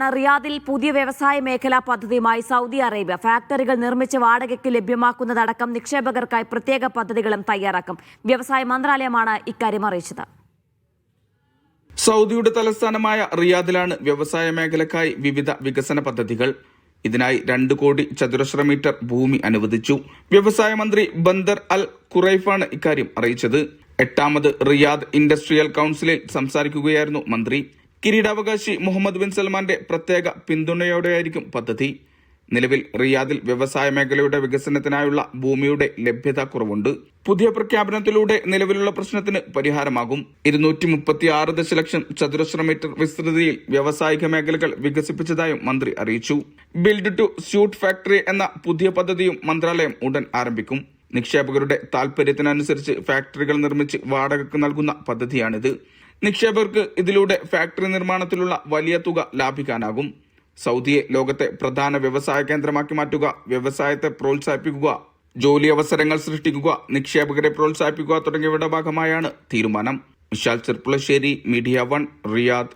റിയാദിൽ പുതിയ വ്യവസായ മേഖലാ പദ്ധതിയുമായി സൗദി അറേബ്യ. ഫാക്ടറികൾ നിർമ്മിച്ച് വാടകയ്ക്ക് ലഭ്യമാക്കുന്നതടക്കം നിക്ഷേപകർക്കായി പ്രത്യേക പദ്ധതികളും തയ്യാറാക്കും. വ്യവസായ മന്ത്രാലയമാണ് ഇക്കാര്യം അറിയിച്ചത്. സൗദിയുടെ തലസ്ഥാനമായ റിയാദിലാണ് വ്യവസായ മേഖലക്കായി വിവിധ വികസന പദ്ധതികൾ. ഇതിനായി രണ്ട് കോടി ചതുരശ്ര മീറ്റർ ഭൂമി അനുവദിച്ചു. വ്യവസായ മന്ത്രി ബന്ദർ അൽ ഖുറൈഫാണ് ഇക്കാര്യം അറിയിച്ചത്. എട്ടാമത് റിയാദ് ഇൻഡസ്ട്രിയൽ കൗൺസിലിൽ സംസാരിക്കുകയായിരുന്നു മന്ത്രി. കിരീടാവകാശി മുഹമ്മദ് ബിൻ സൽമാന്റെ പ്രത്യേക പിന്തുണയോടെയായിരിക്കും പദ്ധതി. നിലവിൽ റിയാദിൽ വ്യവസായ മേഖലയുടെ വികസനത്തിനായുള്ള ഭൂമിയുടെ ലഭ്യത കുറവുണ്ട് പുതിയ പ്രഖ്യാപനത്തിലൂടെ നിലവിലുള്ള പ്രശ്നത്തിന് പരിഹാരമാകും. ഇരുന്നൂറ്റി മുപ്പത്തി ആറ് ദശലക്ഷം ചതുരശ്ര മീറ്റർ വിസ്തൃതിയിൽ വ്യാവസായിക മേഖലകൾ വികസിപ്പിച്ചതായും മന്ത്രി അറിയിച്ചു. ബിൽഡ് ടു സ്യൂട്ട് ഫാക്ടറി എന്ന പുതിയ പദ്ധതിയും മന്ത്രാലയം ഉടൻ ആരംഭിക്കും. നിക്ഷേപകരുടെ താൽപര്യത്തിനനുസരിച്ച് ഫാക്ടറികൾ നിർമ്മിച്ച് വാടകയ്ക്ക് നൽകുന്ന പദ്ധതിയാണിത്. നിക്ഷേപകർക്ക് ഇതിലൂടെ ഫാക്ടറി നിർമ്മാണത്തിലുള്ള വലിയ തുക ലാഭിക്കാനാകും. സൗദിയെ ലോകത്തെ പ്രധാന വ്യവസായ കേന്ദ്രമാക്കി മാറ്റുക വ്യവസായത്തെ പ്രോത്സാഹിപ്പിക്കുക ജോലി അവസരങ്ങൾ സൃഷ്ടിക്കുക നിക്ഷേപകരെ പ്രോത്സാഹിപ്പിക്കുക തുടങ്ങിയവയുടെ ഭാഗമായാണ് തീരുമാനം. Vishal Cherpulassery media one Riyadh.